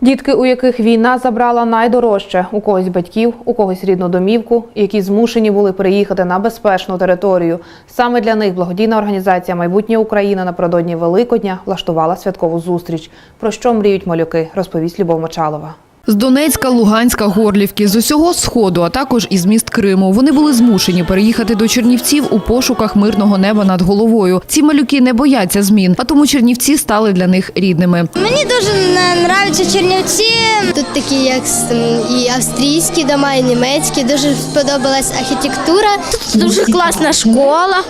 Дітки, у яких війна забрала найдорожче, у когось батьків, у когось рідну домівку, які змушені були переїхати на безпечну територію. Саме для них благодійна організація Майбутнє Україна напередодні Великодня влаштувала святкову зустріч. Про що мріють малюки, розповість Любов Мочалова. З Донецька, Луганська, Горлівки, з усього сходу, а також із міст Криму. Вони були змушені переїхати до Чернівців у пошуках мирного неба над головою. Ці малюки не бояться змін, а тому Чернівці стали для них рідними. Мені дуже подобаються Чернівці. Тут такі, як і австрійські дома, і німецькі. Дуже сподобалась архітектура. Тут дуже класна школа.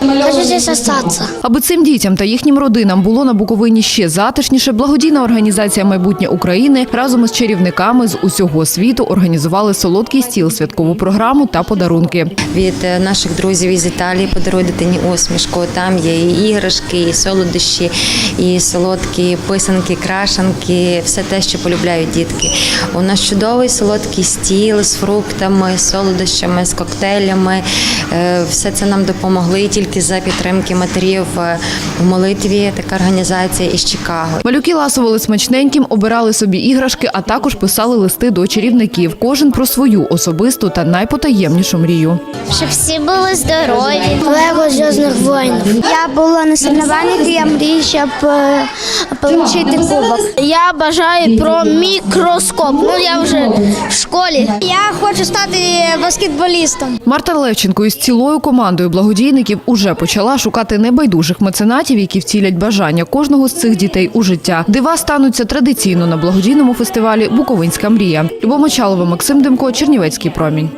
Сосатися. Аби цим дітям та їхнім родинам було на Буковині ще затишніше, благодійна організація Майбутнє України разом із чарівниками з усього світу організували солодкий стіл, святкову програму та подарунки. від е, наших друзів із Італії подаруй дитині усмішку. Там є і іграшки, і солодощі, і солодкі писанки, крашанки, все те, що полюбляють дітки. У нас чудовий солодкий стіл з фруктами, з солодощами, з коктейлями. Е, Все це нам допомогли тільки за підтримки матерів е, в молитві. Така організація із Чикаго. Малюки ласували смачненьким, обирали собі іграшки, а також писали листи до чарівників. Кожен про свою особисту та найпотаємнішу мрію. Щоб всі були здорові. Зв'язних воїнів. Я була на соревнованнях, і я мрію, щоб е, отримати кубок. Я бажаю про мікроскоп. Ну я вже в школі. Я хочу стати баскетболістом. Марта Левченко із цілою командою благодійників уже почала шукати небайдужих меценатів, які втілять бажання кожного з цих дітей у життя. Дива стануться традиційно на благодійному фестивалі Буковинська мрія. Любов Мочалова, Максим Демко, Чернівецький промінь.